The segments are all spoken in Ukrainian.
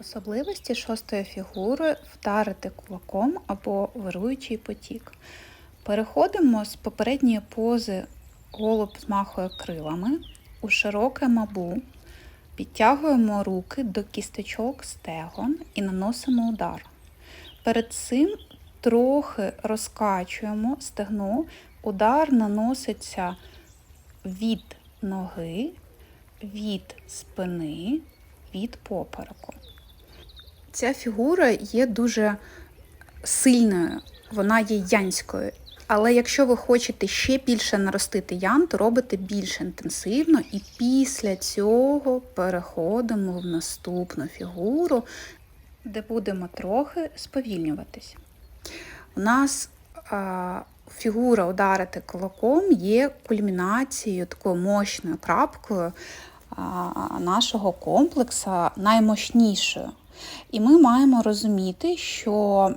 Особливості шостої фігури вдарити кулаком або вируючий потік. Переходимо з попередньої пози голуб змахує крилами у широке мабу, підтягуємо руки до кісточок стегон і наносимо удар. Перед цим трохи розкачуємо стегно, удар наноситься від ноги, від спини, від попереку. Ця фігура є дуже сильною, вона є янською. Але якщо ви хочете ще більше наростити ян, то робите більш інтенсивно, і після цього переходимо в наступну фігуру, де будемо трохи сповільнюватись. У нас а, фігура ударити кулаком є кульмінацією, такою мощною крапкою а, нашого комплексу, наймощнішою. І ми маємо розуміти, що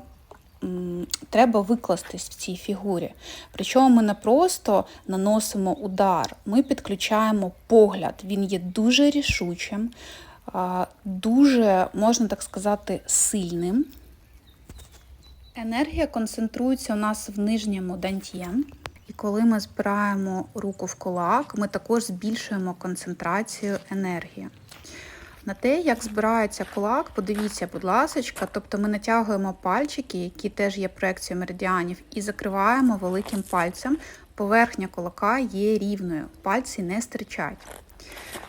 треба викластись в цій фігурі. Причому ми не просто наносимо удар, ми підключаємо погляд. Він є дуже рішучим, дуже, можна так сказати, сильним. Енергія концентрується у нас в нижньому дантьєн. І коли ми збираємо руку в кулак, ми також збільшуємо концентрацію енергії. На те, як збирається кулак, подивіться, будь ласка, тобто ми натягуємо пальчики, які теж є проекцією меридіанів, і закриваємо великим пальцем. Поверхня кулака є рівною, пальці не стирчать.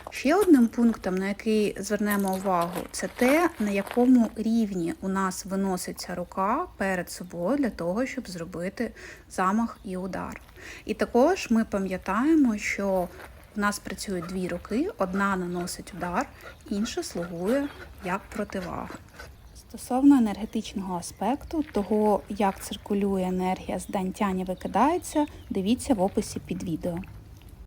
Ще одним пунктом, на який звернемо увагу, це те, на якому рівні у нас виноситься рука перед собою для того, щоб зробити замах і удар. І також ми пам'ятаємо, що в нас працюють дві руки, одна наносить удар, інша слугує як противага. Стосовно енергетичного аспекту, того, як циркулює енергія з дантяні викидається, дивіться в описі під відео.